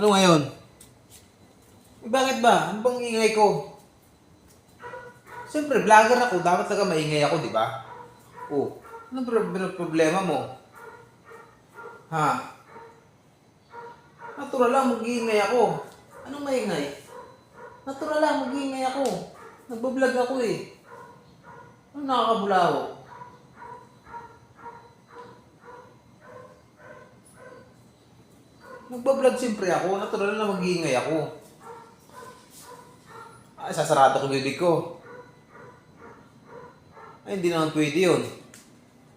Ano ngayon? Bakit ba? Ano bang ingay ko? Siyempre, vlogger ako. Dapat talaga maingay ako, di ba? Oh, ano pro- pro- problema mo? Ha? Natural lang, mag-iingay ako. Anong maingay? Natural lang, mag-iingay ako. Nagbablog ako eh. Ano nakakabulaho? Nagbablog siyempre ako. Natural na mag-iingay ako. Ay, sasarado ko bibig ko. Ay, hindi naman pwede yun.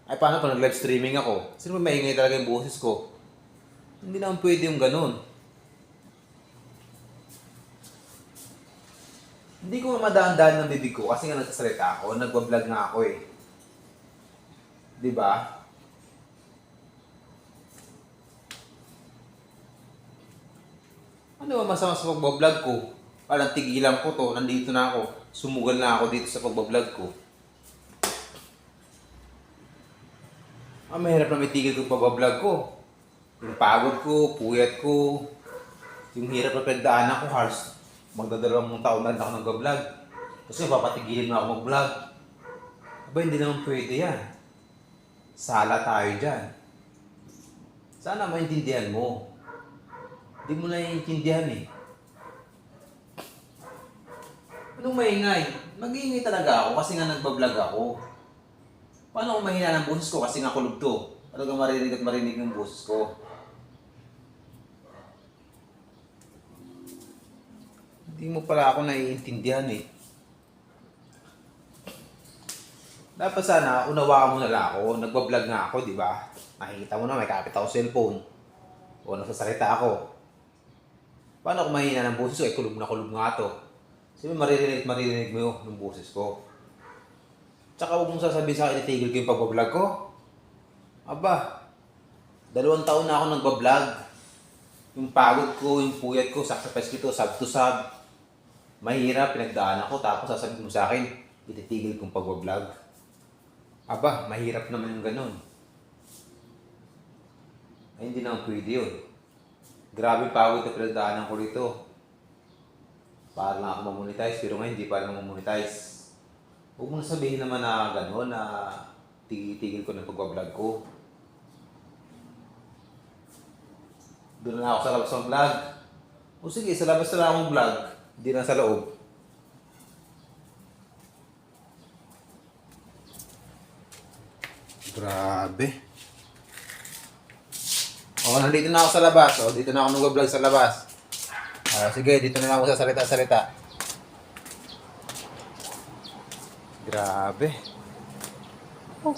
Ay, paano pag nag-live streaming ako? Sino ba maingay talaga yung boses ko? Hindi naman pwede yung ganun. Hindi ko madaan-daan ng bibig ko kasi nga nagsasalita ako, nagbablog nga ako eh. Ba? Ano ba masama sa pagbablog ko? Parang tigilan ko to, nandito na ako. Sumugal na ako dito sa pagbablog ko. Ah, mahirap na may tigil ko pagbablog ko. Yung pagod ko, puyat ko, yung hirap na pagdaanan ko, Hars. Magdadalawang taon na rin ako nag-vlog. Kasi papatigilin na ako mag-vlog. Aba, hindi naman pwede yan. Sala tayo dyan. Sana maintindihan mo. Hindi mo naiintindihan eh. Anong maingay? Mag-iingay talaga ako kasi nga nagbablog ako. Paano kung mahina ng boses ko kasi nga kulog to? Talagang marinig at marinig yung boses ko. Hindi mo pala ako naiintindihan eh. Dapat sana, unawaan mo na lang ako. Nagbablog nga ako, di ba? Nakikita mo na, may kapit ako cellphone. O nagsasalita ako. Paano kung mahina ng boses ko? Eh, kulog na kulog nga to. Sabi, maririnig maririnig mo yung boses ko. Tsaka huwag mong sasabihin sa akin, itigil ko yung pagbablog ko. Aba, dalawang taon na ako nagbablog. Yung pagod ko, yung puyat ko, sacrifice ko ito, sub to sub. Mahirap, pinagdaan ako, tapos sasabihin mo sa akin, ititigil kong pagbablog. Aba, mahirap naman yung ganun. Ay, hindi naman pwede yun. Grabe pagod na pinagdaanan ko rito. Para lang ako mamonetize, pero ngayon hindi pa lang mamonetize. Huwag mo sabihin naman na gano'n, na tigil-tigil ko ng pagbablog ko. Doon na ako sa labas ng vlog. O sige, sa labas na lang akong vlog. Hindi na sa loob. Grabe. O, nandito na ako sa labas. O, dito na ako nag-vlog sa labas. Ah, sige, dito na lang ako sa salita-salita. Grabe. Oh.